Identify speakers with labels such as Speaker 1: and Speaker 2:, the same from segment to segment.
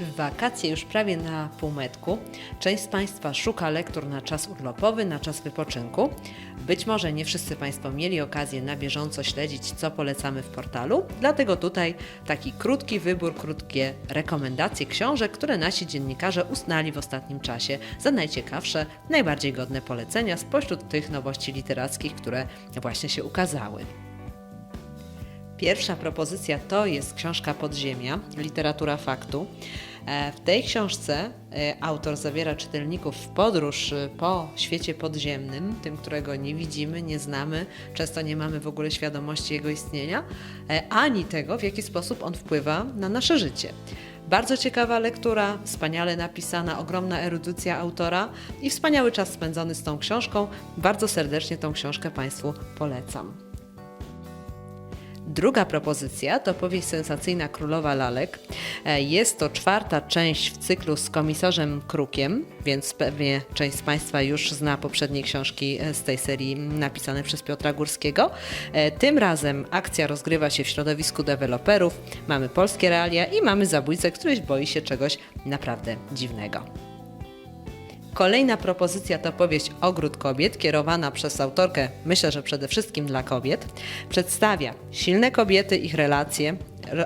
Speaker 1: W wakacje już prawie na półmetku. Część z Państwa szuka lektur na czas urlopowy, na czas wypoczynku. Być może nie wszyscy Państwo mieli okazję na bieżąco śledzić, co polecamy w portalu, dlatego tutaj taki krótki wybór, krótkie rekomendacje książek, które nasi dziennikarze uznali w ostatnim czasie za najciekawsze, najbardziej godne polecenia spośród tych nowości literackich, które właśnie się ukazały. Pierwsza propozycja to jest książka Podziemia, literatura faktu. E, W tej książce e, autor zabiera czytelników w podróż e, po świecie podziemnym, tym, którego nie widzimy, nie znamy, często nie mamy w ogóle świadomości jego istnienia, ani tego, w jaki sposób on wpływa na nasze życie. Bardzo ciekawa lektura, wspaniale napisana, ogromna erudycja autora i wspaniały czas spędzony z tą książką. Bardzo serdecznie tą książkę Państwu polecam. Druga propozycja to powieść sensacyjna Królowa Lalek. E, Jest to czwarta część w cyklu z komisarzem Krukiem, więc pewnie część z Państwa już zna poprzednie książki e, z tej serii napisane przez Piotra Górskiego. E, Tym razem akcja rozgrywa się w środowisku deweloperów, mamy polskie realia i mamy zabójcę, który boi się czegoś naprawdę dziwnego. Kolejna propozycja to powieść Ogród Kobiet, kierowana przez autorkę, myślę, że przede wszystkim dla kobiet. Przedstawia silne kobiety, ich relacje.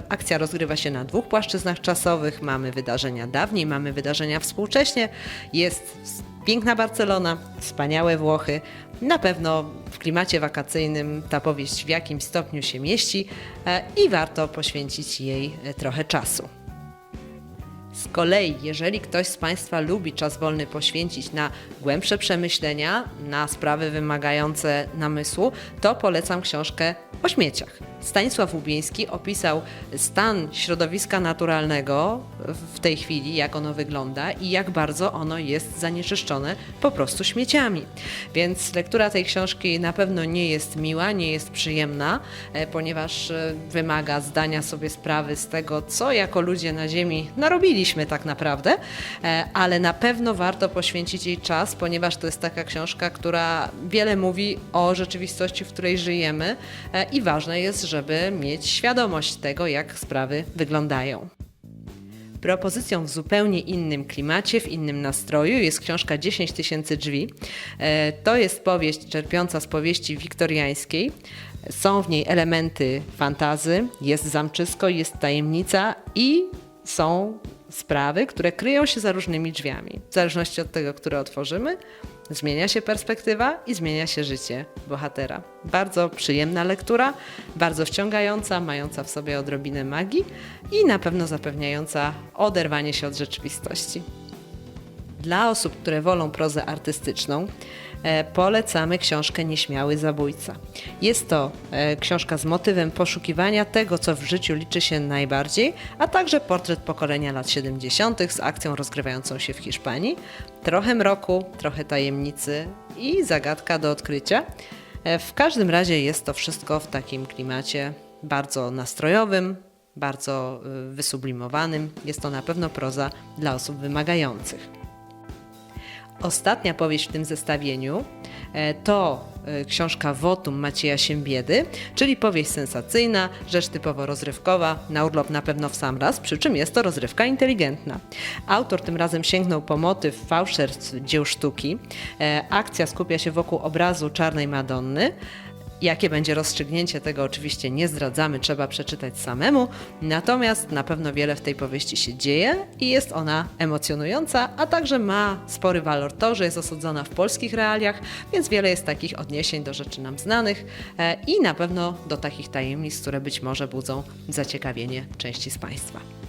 Speaker 1: Akcja rozgrywa się na dwóch płaszczyznach czasowych. Mamy wydarzenia dawniej, mamy wydarzenia współcześnie. Jest piękna Barcelona, wspaniałe Włochy. Na pewno w klimacie wakacyjnym ta powieść w jakimś stopniu się mieści e, i warto poświęcić jej e, trochę czasu. Z kolei, jeżeli ktoś z Państwa lubi czas wolny poświęcić na głębsze przemyślenia, na sprawy wymagające namysłu, to polecam książkę o śmieciach. Stanisław Łubieński opisał stan środowiska naturalnego w tej chwili, jak ono wygląda i jak bardzo ono jest zanieczyszczone po prostu śmieciami. Więc lektura tej książki na pewno nie jest miła, nie jest przyjemna, e, ponieważ e, wymaga zdania sobie sprawy z tego, co jako ludzie na Ziemi narobiliśmy tak naprawdę, e, ale na pewno warto poświęcić jej czas, ponieważ to jest taka książka, która wiele mówi o rzeczywistości, w której żyjemy i ważne jest, żeby mieć świadomość tego, jak sprawy wyglądają. Propozycją w zupełnie innym klimacie, w innym nastroju jest książka 10 tysięcy drzwi. E, To jest powieść czerpiąca z powieści wiktoriańskiej. Są w niej elementy fantazy, jest zamczysko, jest tajemnica i są sprawy, które kryją się za różnymi drzwiami. W zależności od tego, które otworzymy, zmienia się perspektywa i zmienia się życie bohatera. Bardzo przyjemna lektura, bardzo wciągająca, mająca w sobie odrobinę magii i na pewno zapewniająca oderwanie się od rzeczywistości. Dla osób, które wolą prozę artystyczną, e, polecamy książkę Nieśmiały Zabójca. Jest to e, książka z motywem poszukiwania tego, co w życiu liczy się najbardziej, a także portret pokolenia lat 70. z akcją rozgrywającą się w Hiszpanii. Trochę mroku, trochę tajemnicy i zagadka do odkrycia. E, W każdym razie jest to wszystko w takim klimacie bardzo nastrojowym, bardzo y, wysublimowanym. Jest to na pewno proza dla osób wymagających. Ostatnia powieść w tym zestawieniu e, to książka Wotum Macieja Siembiedy, czyli powieść sensacyjna, rzecz typowo rozrywkowa, na urlop na pewno w sam raz, przy czym jest to rozrywka inteligentna. Autor tym razem sięgnął po motyw fałszerstw dzieł sztuki. E, Akcja skupia się wokół obrazu Czarnej Madonny. Jakie będzie rozstrzygnięcie tego oczywiście nie zdradzamy, trzeba przeczytać samemu. Natomiast na pewno wiele w tej powieści się dzieje i jest ona emocjonująca, a także ma spory walor to, że jest osadzona w polskich realiach, więc wiele jest takich odniesień do rzeczy nam znanych e, i na pewno do takich tajemnic, które być może budzą zaciekawienie części z Państwa.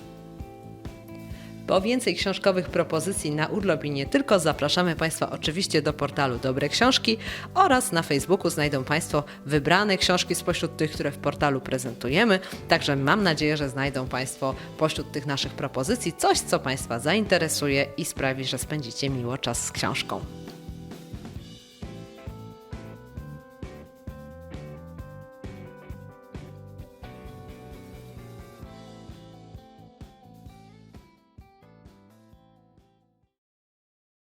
Speaker 1: Po więcej książkowych propozycji na urlop i nie tylko zapraszamy Państwa oczywiście do portalu Dobre Książki oraz na Facebooku znajdą Państwo wybrane książki spośród tych, które w portalu prezentujemy. Także mam nadzieję, że znajdą Państwo pośród tych naszych propozycji coś, co Państwa zainteresuje i sprawi, że spędzicie miło czas z książką.